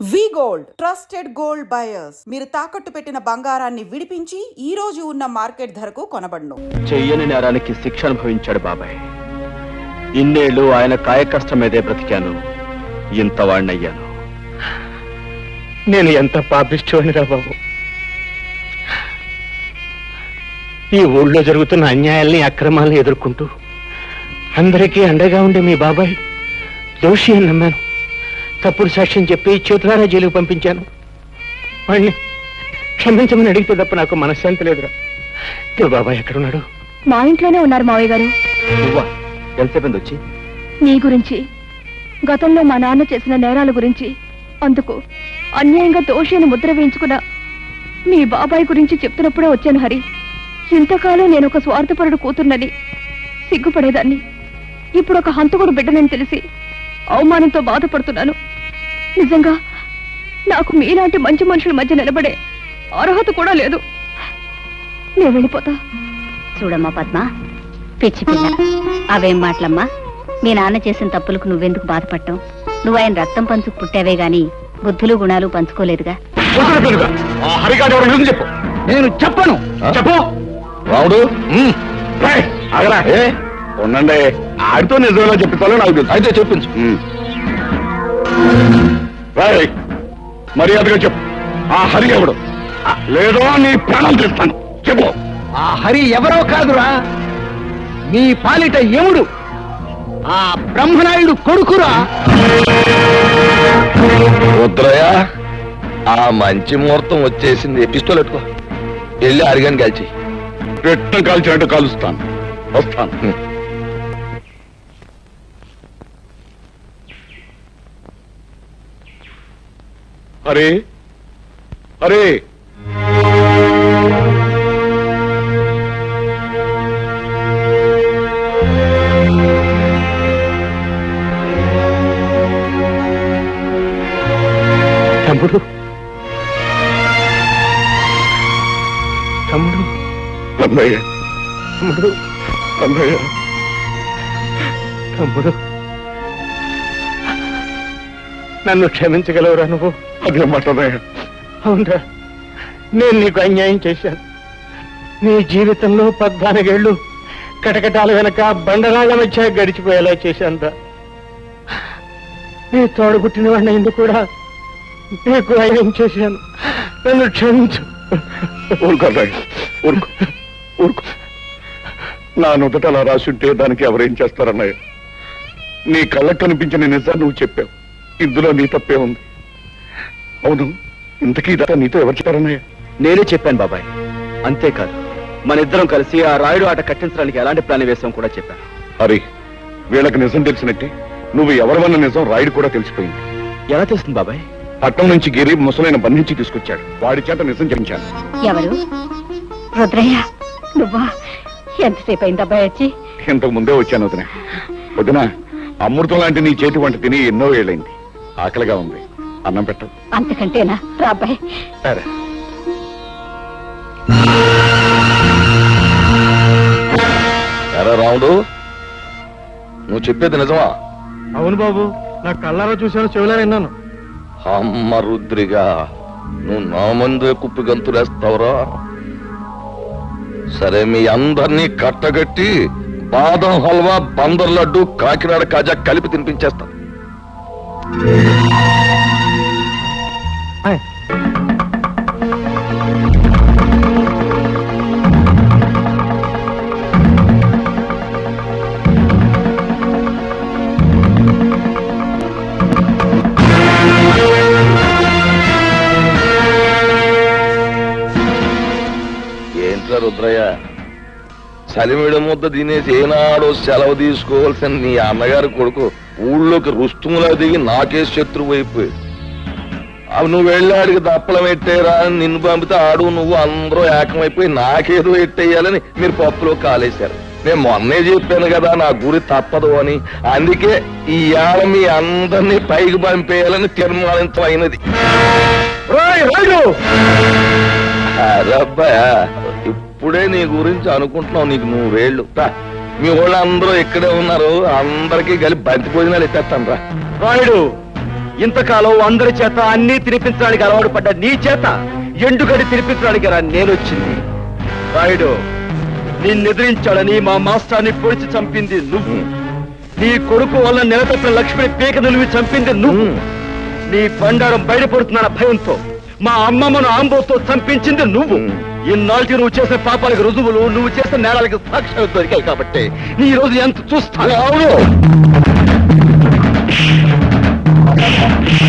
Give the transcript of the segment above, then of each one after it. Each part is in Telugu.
V gold trusted gold buyers. మీరు తాకట్టు పెట్టిన బంగారాన్ని విడిపించి ఈ రోజు ఉన్న మార్కెట్ ధరకు కొనబడును. చెయ్యని నేరానికి శిక్ష అనుభవించాడు బాబాయ్. ఇన్నేళ్ళు ఆయన కాయకష్టం మీదే బ్రతికాను. ఇంత వాణ్ణయ్యాను నేను ఎంత పాపిష్టోనిరా బాబు? ఈ ఊళ్ళో జరుగుతున్న అన్యాయాల్ని అక్రమాల్ని ఎదుర్కొంటూ అందరికీ అండగా ఉండే మీ బాబాయ్ దోషి అని నమ్మాను. తప్పుడు సాక్ష్యం చెప్పి చేతులారా జైలుకు పంపించాను. వాణ్ణి క్షమించమని అడిగితే తప్ప నాకు మనశ్శాంతి లేదురా. మీ బాబాయ్ ఎక్కడున్నాడు? మా ఇంట్లోనే ఉన్నారు మావయ్య గారు. నువ్వా? ఎంతసేపు వచ్చి? నీ గురించి గతంలో మా నాన్న చేసిన నేరాల గురించి అందుకు అన్యాయంగా దోషి అని ముద్ర వేయించుకున్న మీ బాబాయ్ గురించి చెప్తున్నప్పుడే వచ్చాను హరి. ఇంతకాలం నేను ఒక స్వార్థపరుడు కూతుర్నని సిగ్గుపడేదాన్ని. ఇప్పుడు ఒక హంతకుడు బిడ్డనని తెలిసి అవమానంతో బాధపడుతున్నాను. నిజంగా నాకు మీలాంటి మంచి మనుషుల మధ్య నిలబడే అర్హత కూడా లేదు. నేను వెళ్ళిపోతా. చూడమ్మా పద్మ పిచ్చి పిల్ల. అవేం మాటలమ్మా? మీ నాన్న చేసిన తప్పులకు నువ్వెందుకు బాధపడటం? నువ్వు ఆయన రక్తం పంచుకు పుట్టావే గాని బుద్ధులు గుణాలు పంచుకోలేదుగా? హరిగాడు ఎవరు చెప్పు. నేను చెప్పను. చెప్పు. ఉండండి. ఆడితో నిజంలో చెప్తాలో నాకు తెలుసు. అయితే చెప్పించు. రాయ్ మర్యాదగా చెప్పు. ఆ హరి ఎవడు? లేదో నీ ప్రాణం తెస్తాను. చెప్పు. ఆ హరి ఎవరో కాదురా. మీ పాలిట యముడు ఆ బ్రహ్మనాయుడు కొడుకురా. రుద్రయ్య ఆ మంచి ముహూర్తం వచ్చేసింది. పిస్తోల్ ఎట్టుకో వెళ్ళి అరిగాని కాల్చి పెట్టం కాల్చినట్టు కాలుస్తాను. వస్తాను. హరే హరే తమ్ముడు. తమ్ముడు. అన్నయ్య. తమ్ముడు. అన్నయ్య. తమ్ముడు. నన్ను క్షమించగలవురా నువ్వు? అదే మాటన్నయ్య నేను నీకు అన్యాయం చేశాను. నీ జీవితంలో పద్నాలుగేళ్ళు కటకటాల వెనక బండరాళ్ళ మధ్య గడిచిపోయేలా చేశానురా. నీ తోడుగుట్టిన వాడిని ఎందుకు కూడా నీకు అన్యాయం చేశాను. నన్ను క్షమించు. ఊరుకో ఊరుకో ఊరుకో. నా నుదట అలా రాసుంటే దానికి ఎవరేం చేస్తారన్నయ్య? నీ కళ్ళకు కనిపించిన నిజాన్ని నువ్వు చెప్పావు. ఇందులో నీ తప్పే ఉంది. అవును ఇంతకీ ఇదంతా నీతో ఎవరు చెప్పారన్నయ్య? నేనే చెప్పాను బాబాయ్. అంతేకాదు మన ఇద్దరం కలిసి ఆ రాయుడు ఆట కట్టించడానికి ఎలాంటి ప్లాన్ వేసాం కూడా చెప్పాను. హరి వీళ్ళకి నిజం తెలిసినట్టే నువ్వు ఎవరివన్న నిజం రాయుడు కూడా తెలిసిపోయింది. ఎలా తెలుస్తుంది బాబాయ్? పట్నం నుంచి గిరి ముసలైన బంధించి తీసుకొచ్చాడు. వాడి చేత నిజం చెప్పించాను. ఎవరు? రుద్రయ్య నువ్వా? ఎంతసేపు అయింది అబ్బాయి వచ్చి? ఇంతకు ముందే వచ్చాను వదిన. వదిన అమృతం లాంటి నీ చేతి వంట తిని ఎన్నో ఏళ్ళైంది. ఆకలిగా ఉంది. అన్నం పెట్టదు అంతకంటేనా? రా అబ్బాయి. సరే. ఎరా రాముడు నువ్వు చెప్పేది నిజమా? అవును బాబు నా కళ్ళారా చూశాను చెవులారా విన్నాను. అమ్మ రుద్రిగా నువ్వు నా ముందే కుప్పి గంతులేస్తావురా. సరే మీ అందరినీ కట్టగట్టి బాదం హల్వా బందర్ లడ్డు కాకినాడ కాజా కలిపి తినిపించేస్తా. ఏంట్రా రుద్రయ్య? చలిమిడ ముద్ద తినేసి ఏనాడో సెలవు తీసుకోవాల్సిన నీ అన్నగారి కొడుకు ఊళ్ళోకి రుస్తుములా దిగి నాకే శత్రువు అయిపోయి అవి నువ్వు వెళ్ళాడికి దప్పలం ఎట్టేరా అని నిన్ను పంపితే ఆడు నువ్వు అందరూ ఏకమైపోయి నాకేదో ఎట్టేయాలని మీరు పప్పులో కాలేశారు. నేను మొన్నే చెప్పాను కదా నా గురి తప్పదు అని. అందుకే ఈ ఏళ మీ అందరినీ పైకి పంపేయాలని తీర్మానించడం అయినది. అరబ్బా ఇప్పుడే నీ గురించి అనుకుంటున్నావు నీకు రా మీ వాళ్ళు అందరూ ఇక్కడే ఉన్నారు అందరికీ కలిపి బంతి భోజనాలు ఎత్తేస్తాను రా. రాయుడు! ఇంతకాలం అందరి చేత అన్నీ తినిపించడానికి అలవాటు పడ్డ నీ చేత ఎండుగడి తినిపించడానికి రా నేనొచ్చింది. రాయుడు నిన్నెదిరించాడని మా మాస్టర్ని పొడిచి చంపింది నువ్వు. నీ కొడుకు వల్ల నిలతప్పిన లక్ష్మిని పీక నిలివి చంపింది నువ్వు. నీ బండారం బయటపడుతున్న భయంతో మా అమ్మమ్మను ఆంబోతో చంపించింది నువ్వు. ఇన్నాళ్ళకి నువ్వు చేసిన పాపాలకు రుజువులు నువ్వు చేసిన నేరాలకు సాక్ష్యాలు దొరికాయి కాబట్టి నీ రోజు ఎంత చూస్తాను? అవును. Thank you.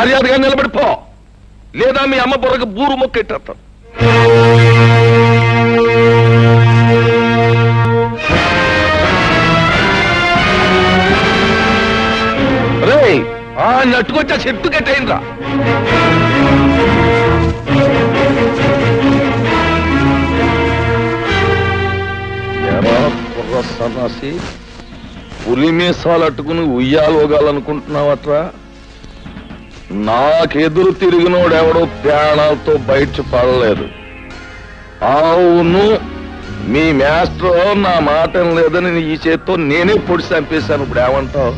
మర్యాదగా నిలబడిపో. లేదా మీ అమ్మ బుర్రకు బూరు మొక్కెట్టేస్తాను రే ఆ నట్టుకొచ్చా చెట్టు కట్టేయండిరా సన్నాసి పులి మీసాలు అట్టుకుని ఉయ్యాలోగాలనుకుంటున్నావట్రా? నాకెదురు తిరిగినోడెవడో ప్రాణాలతో బయట పడలేదు. అవును మీ మాస్టర్ నా మాట లేదని ఈ చేత్తో నేనే పొడి చంపేశాను. ఇప్పుడు ఏమంటావు?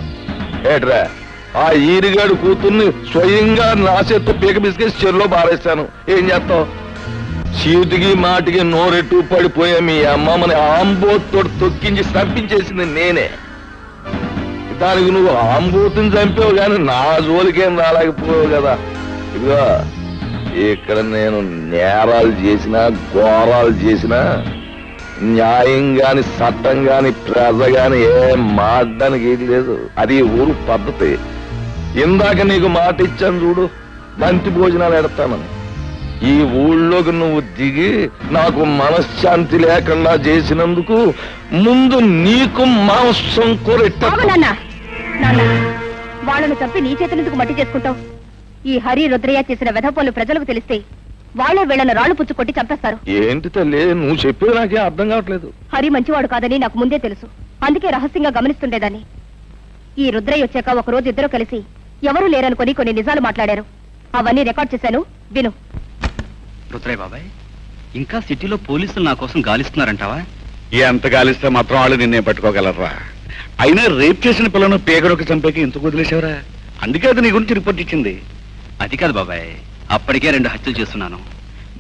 ఏట్రా ఆ ఈరిగాడు కూతుర్ని స్వయంగా నా చేత్తో పీక బిస్కెట్ చెరులో బారేశాను ఏం చేస్తావు? చీటికి మాటికి నోరెట్టు పడిపోయే మీ అమ్మమ్మని ఆంబోతో తొక్కించి చంపించేసింది నేనే. మొత్తానికి నువ్వు ఆంబూతిని చంపావు కానీ నా జోలికేం రాలేకపోయావు కదా. ఇదిగో ఇక్కడ నేను నేరాలు చేసినా ఘోరాలు చేసినా న్యాయం గాని చట్టం గాని ప్రజ గాని ఏం మాడడానికి ఏది లేదు. అది ఊరు పద్ధతి. ఇందాక నీకు మాట ఇచ్చాను చూడు బంతి భోజనాలు ఎడతానని ఈ ఊళ్ళోకి నువ్వు దిగి నాకు మనశ్శాంతి లేకుండా చేసినందుకు ముందు నీకు మాంసం కూరెట్ట నాన్న వాళ్ళను చంపి నీ చేతులెందుకు మట్టి చేసుకుంటావు? ఈ హరి రుద్రయ్య చేసిన వెధపోలు ప్రజలకు తెలిస్తే వాళ్ళే వీళ్ళను రాళ్ళు పుచ్చు కొట్టి చంపేస్తారు. ఏంటి తల్లి? నువ్వు చెప్పేది నాకే అర్థం కావట్లేదు. హరి మంచివాడు కాదని నాకు ముందే తెలుసు. అందుకే రహస్యంగా గమనిస్తుండేదాన్ని. ఈ రుద్రయ్య వచ్చాక ఒక రోజు ఇద్దరు కలిసి ఎవరూ లేరనుకొని కొన్ని నిజాలు మాట్లాడారు. అవన్నీ రికార్డ్ చేశాను. విను. రుద్రయ్య బాబాయ్ ఇంకా సిటీలో పోలీసులు నా కోసం గాలిస్తున్నారంటావా? ఎంత గాలిస్తే మాత్రం వాళ్ళు నిన్నే పట్టుకోగలరా అయినా రేప్ చేసిన పిల్లను పేగడొక చంపేకి ఎందుకు వదిలేశావరా? అందుకే అది నీ గురించి రిపోర్ట్ ఇచ్చింది. అది కాదు బాబాయ్. అప్పటికే రెండు హత్యలు చేస్తున్నాను.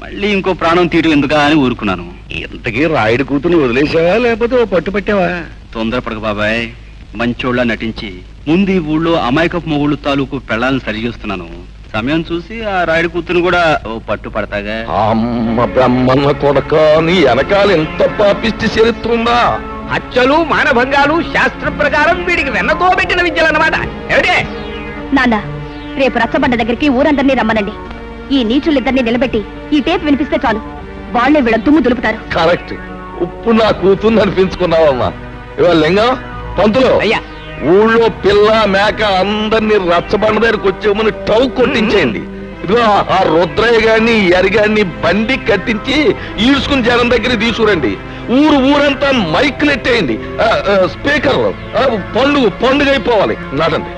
మళ్ళీ ఇంకో ప్రాణం తీయడం ఎందుకా అని ఊరుకున్నాను. ఇంతకీ రాయుడు కూతుని వదిలేసావా లేకపోతే ఓ పట్టు పట్టావా? తొందరపడక బాబాయ్. మంచోళ్ళ నటించి ముందు ఈ ఊళ్ళో అమాయకపు మొగుళ్ళు తాలూకు పెళ్ళాలను సరిచేస్తున్నాను సమయం చూసి ఆ రాయుడు కూతురు కూడా ఓ పట్టు పడతాగా. అమ్మ బ్రహ్మన్న కొడక నీ వెనకాల ఎంత పాపిష్టి చరిత్ర ఉందా? హత్యలు మానభంగాలు శాస్త్ర ప్రకారం వీడికి వెన్నతో పెట్టిన విద్యలన్నమాట. ఏమిటే? నాన్న రేపు రచ్చబండ దగ్గరికి ఊరందరినీ రమ్మనండి. ఈ నీచులిద్దరిని నిలబెట్టి ఈ టేప్ వినిపిస్తే చాలు. వాళ్ళే వీళ్ళ దుమ్ము దులుపుతారు. కరెక్ట్. ఉప్పు నా కూతుర్ని అనిపించుకున్నావమ్మా. ఇవాళ లింగం పంతులు అయ్యా. ఊళ్ళో పిల్ల మేక అందరినీ రచ్చబండ దగ్గరకు వచ్చేమని టౌ కొట్టించేయండి. ఇదిగో ఆ రుద్రయ్య గారిని ఎరిగాన్ని బండి కట్టించి ఈడ్చుకుని జనం దగ్గర తీసుకురండి. ఊరు ఊరంతా మైక్ నెట్టేయింది. స్పీకర్ పండుగ పండుగ అయిపోవాలి. నాటండి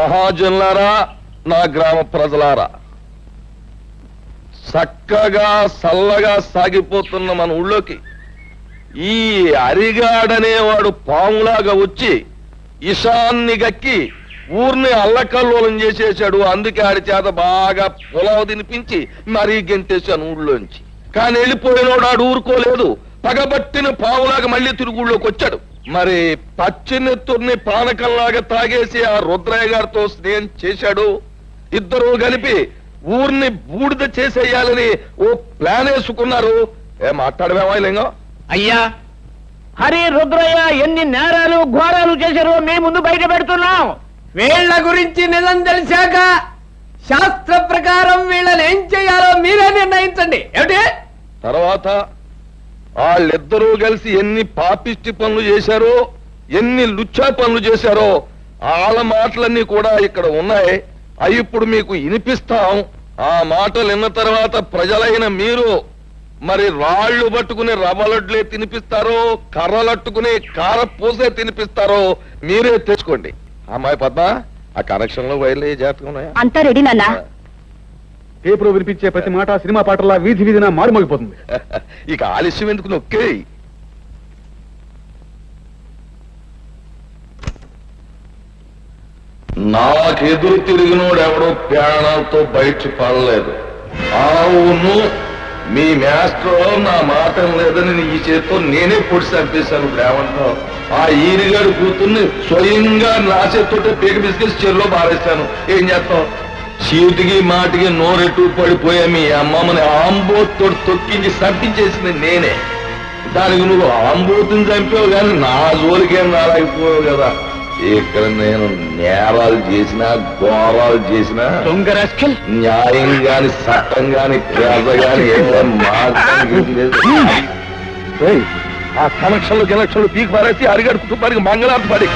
మహాజన్లారా నా గ్రామ ప్రజలారా చక్కగా సల్లగా సాగిపోతున్న మన ఊళ్ళోకి ఈ అరిగాడనేవాడు పాములాగా వచ్చి ఇషాన్ని గక్కి ఊర్ని అల్లకల్లోలం చేసేశాడు. అందుకే ఆడి చేత బాగా పొలవ తినిపించి మరీ గెంటేశాను ఊళ్ళోంచి. కానీ వెళ్ళిపోయినోడు ఆడు ఊరుకోలేదు. పగబట్టిన పావులాగా మళ్ళీ తిరుగుళ్ళోకి వచ్చాడు. మరి పచ్చినెత్తుర్ని పానకంలాగా తాగేసి ఆ రుద్రయ్య గారితో స్నేహం చేశాడు? ఇద్దరు కలిపి ఊర్ని బూడిద చేసేయాలని ఓ ప్లాన్ వేసుకున్నారు. ఏ మాట్లాడమేమా లింగం? అయ్యా! హరి రుద్రయ్య ఎన్ని నేరాలు ఘోరాలు చేశారో మీ ముందు బయట పెడుతున్నాం. వీళ్ళ గురించి నిజం తెలిసాక శాస్త్ర ప్రకారం వీళ్ళని ఏం చేయాలో మీరే నిర్ణయించండి. ఏమిటి? తర్వాత వాళ్ళిద్దరూ కలిసి ఎన్ని పాపిష్టి పనులు చేశారో ఎన్ని లుచ్చా పనులు చేశారో వాళ్ళ మాటలన్నీ కూడా ఇక్కడ ఉన్నాయి. అవి ఇప్పుడు మీకు వినిపిస్తాం. ఆ మాటలు విన్న తర్వాత ప్రజలైన మీరు మరి రాళ్ళు పట్టుకుని రవ్వలడ్లే తినిపిస్తారో కర్రలట్టుకుని కార పూసే తినిపిస్తారో మీరే తెచ్చుకోండి అమ్మాయి పద్మ ఆ కనెక్షన్లో వైర్లు జాతకం అంతా రెడీ నాన్న. పేపర్ వినిపించే ప్రతి మాట సినిమా పాటలా వీధి వీధిన మారుమోగిపోతుంది. ఇక ఆలస్యం ఎందుకు నొక్కే నాకెదురు తిరిగినోడు ఎవడో ప్రాణాలతో బయట పడలేదు. అవును మీ మేస్టర్ నా మాట లేదని ఈ చేతితో నేనే పొడి చంపేశాను ఇప్పుడు ఏమంటావు ఆ ఈరిగాడు కూతుర్ని స్వయంగా నా చేతితో పీక బిస్కెట్స్ చెరులో బారేశాను ఏం చేస్తావు? చీటికి మాటికి నోరెట్టు పడిపోయా మీ అమ్మమ్మని ఆంబోతో తొక్కించి చంపించేసింది నేనే. దానికి నువ్వు ఆంబోతుని చంపావు కానీ నా జోలికేం రాలేకపోయావు కదా. ఇక్కడ నేను నేరాలు చేసినా ఘోరాలు చేసినా దొంగ రాస్కెల్. న్యాయం గాని చట్టం గాని ప్రజ గాని ఆ కనెక్షన్లు కనెక్షన్లు పీకి పారేసి అరిగడు కుటుంబానికి మంగళార్తి పడి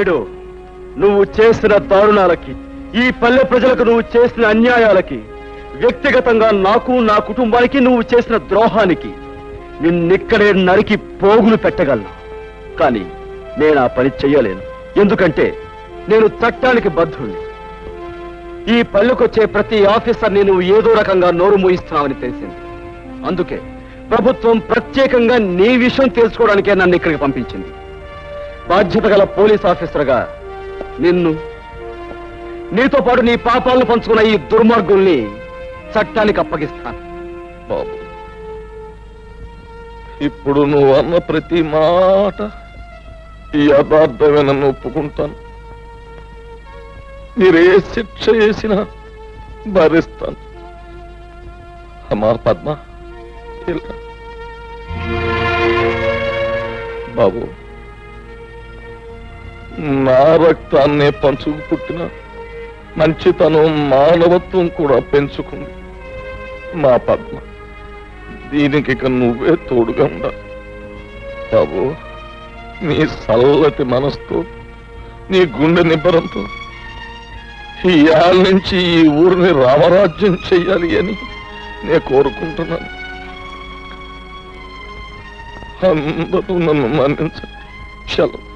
నాయుడు నువ్వు చేసిన దారుణాలకి ఈ పల్లె ప్రజలకు నువ్వు చేసిన అన్యాయాలకి వ్యక్తిగతంగా నాకు నా కుటుంబానికి నువ్వు చేసిన ద్రోహానికి నిన్నిక్కడే నరికి పోగులు పెట్టగలను. కానీ నేను ఆ పని చెయ్యలేను. ఎందుకంటే నేను చట్టానికి బద్ధుణ్ణి. ఈ పల్లెకొచ్చే ప్రతి ఆఫీసర్ని నువ్వు ఏదో రకంగా నోరు మూయిస్తున్నావని తెలిసింది. అందుకే ప్రభుత్వం ప్రత్యేకంగా నీ విషయం తెలుసుకోవడానికే నన్ను ఇక్కడికి పంపించింది. బాధ్యత గల పోలీస్ ఆఫీసర్గా నిన్ను నీతో పాటు నీ పాపాలను పంచుకున్న ఈ దుర్మార్గుల్ని చట్టానికి అప్పగిస్తాను. బాబు ఇప్పుడు నువ్వు అన్న ప్రతి మాట ఈ యథార్థమే నన్ను ఒప్పుకుంటాను. మీరే శిక్ష చేసినా భరిస్తాను. అమ్మా పద్మ బాబు నా రక్తాన్నే పంచుకు పుట్టిన మంచితనం మానవత్వం కూడా పెంచుకుంది. మా పద్మ దీనికి ఇక నువ్వే తోడుగా ఉండాలి. బాబు నీ చల్లటి మనసుతో నీ గుండె నిబ్బరంతో ఈ ఏళ్ళ నుంచి ఈ ఊరిని రామరాజ్యం చెయ్యాలి అని నేను కోరుకుంటున్నాను. అందరూ నన్ను మన్నించండి. సెలవు